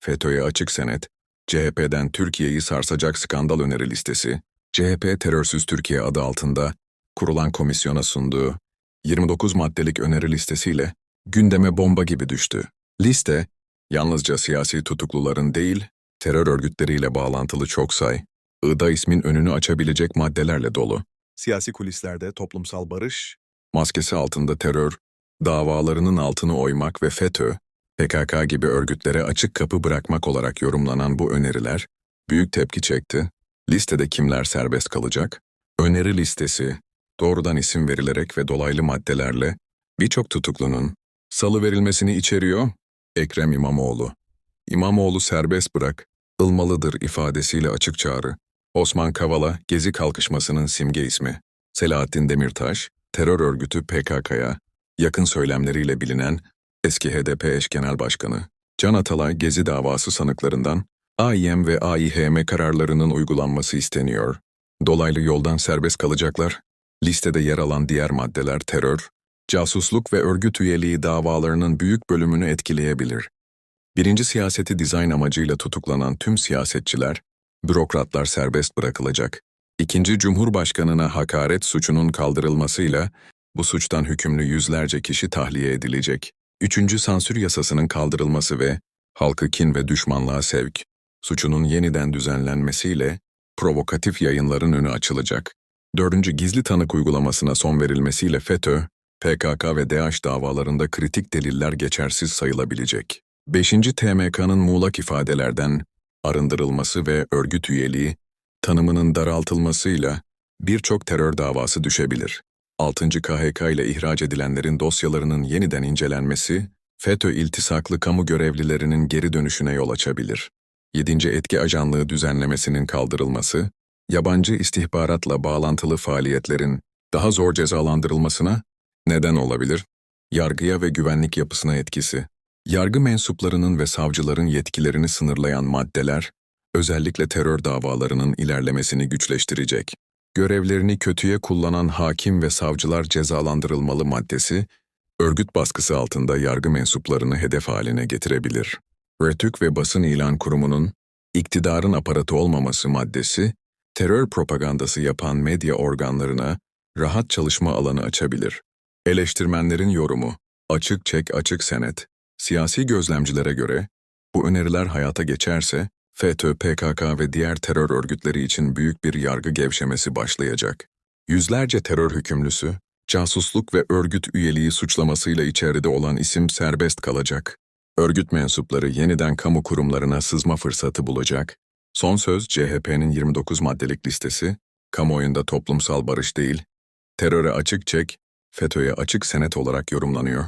FETÖ'ye açık senet, CHP'den Türkiye'yi sarsacak skandal öneri listesi, CHP Terörsüz Türkiye adı altında kurulan komisyona sunduğu 29 maddelik öneri listesiyle gündeme bomba gibi düştü. Liste, yalnızca siyasi tutukluların değil, terör örgütleriyle bağlantılı çok say, IDA ismin önünü açabilecek maddelerle dolu. Siyasi kulislerde toplumsal barış, maskesi altında terör, davalarının altını oymak ve FETÖ, PKK gibi örgütlere açık kapı bırakmak olarak yorumlanan bu öneriler büyük tepki çekti. Listede kimler serbest kalacak? Öneri listesi doğrudan isim verilerek ve dolaylı maddelerle birçok tutuklunun salı verilmesini içeriyor. Ekrem İmamoğlu. İmamoğlu serbest bırak, ılmalıdır ifadesiyle açık çağrı. Osman Kavala, Gezi kalkışmasının simge ismi. Selahattin Demirtaş, terör örgütü PKK'ya yakın söylemleriyle bilinen eski HDP eş genel başkanı. Can Atalay, Gezi davası sanıklarından AİM ve AİHM kararlarının uygulanması isteniyor. Dolaylı yoldan serbest kalacaklar. Listede yer alan diğer maddeler terör, casusluk ve örgüt üyeliği davalarının büyük bölümünü etkileyebilir. Birinci siyaseti dizayn amacıyla tutuklanan tüm siyasetçiler, bürokratlar serbest bırakılacak. İkinci Cumhurbaşkanına hakaret suçunun kaldırılmasıyla bu suçtan hükümlü yüzlerce kişi tahliye edilecek. Üçüncü sansür yasasının kaldırılması ve halkı kin ve düşmanlığa sevk, suçunun yeniden düzenlenmesiyle provokatif yayınların önü açılacak. Dördüncü gizli tanık uygulamasına son verilmesiyle FETÖ, PKK ve DAEŞ davalarında kritik deliller geçersiz sayılabilecek. Beşinci TMK'nın muğlak ifadelerden arındırılması ve örgüt üyeliği, tanımının daraltılmasıyla birçok terör davası düşebilir. 6. KHK ile ihraç edilenlerin dosyalarının yeniden incelenmesi, FETÖ iltisaklı kamu görevlilerinin geri dönüşüne yol açabilir. 7. Etki ajanlığı düzenlemesinin kaldırılması, yabancı istihbaratla bağlantılı faaliyetlerin daha zor cezalandırılmasına neden olabilir. Yargıya ve güvenlik yapısına etkisi. Yargı mensuplarının ve savcıların yetkilerini sınırlayan maddeler, özellikle terör davalarının ilerlemesini güçleştirecek. Görevlerini kötüye kullanan hakim ve savcılar cezalandırılmalı maddesi, örgüt baskısı altında yargı mensuplarını hedef haline getirebilir. Rötük ve Basın İlan Kurumu'nun iktidarın aparatı olmaması maddesi, terör propagandası yapan medya organlarına rahat çalışma alanı açabilir. Eleştirmenlerin yorumu, açık çek açık senet, siyasi gözlemcilere göre bu öneriler hayata geçerse FETÖ, PKK ve diğer terör örgütleri için büyük bir yargı gevşemesi başlayacak. Yüzlerce terör hükümlüsü, casusluk ve örgüt üyeliği suçlamasıyla içeride olan isim serbest kalacak. Örgüt mensupları yeniden kamu kurumlarına sızma fırsatı bulacak. Son söz CHP'nin 29 maddelik listesi, kamuoyunda toplumsal barış değil, teröre açık çek, FETÖ'ye açık senet olarak yorumlanıyor.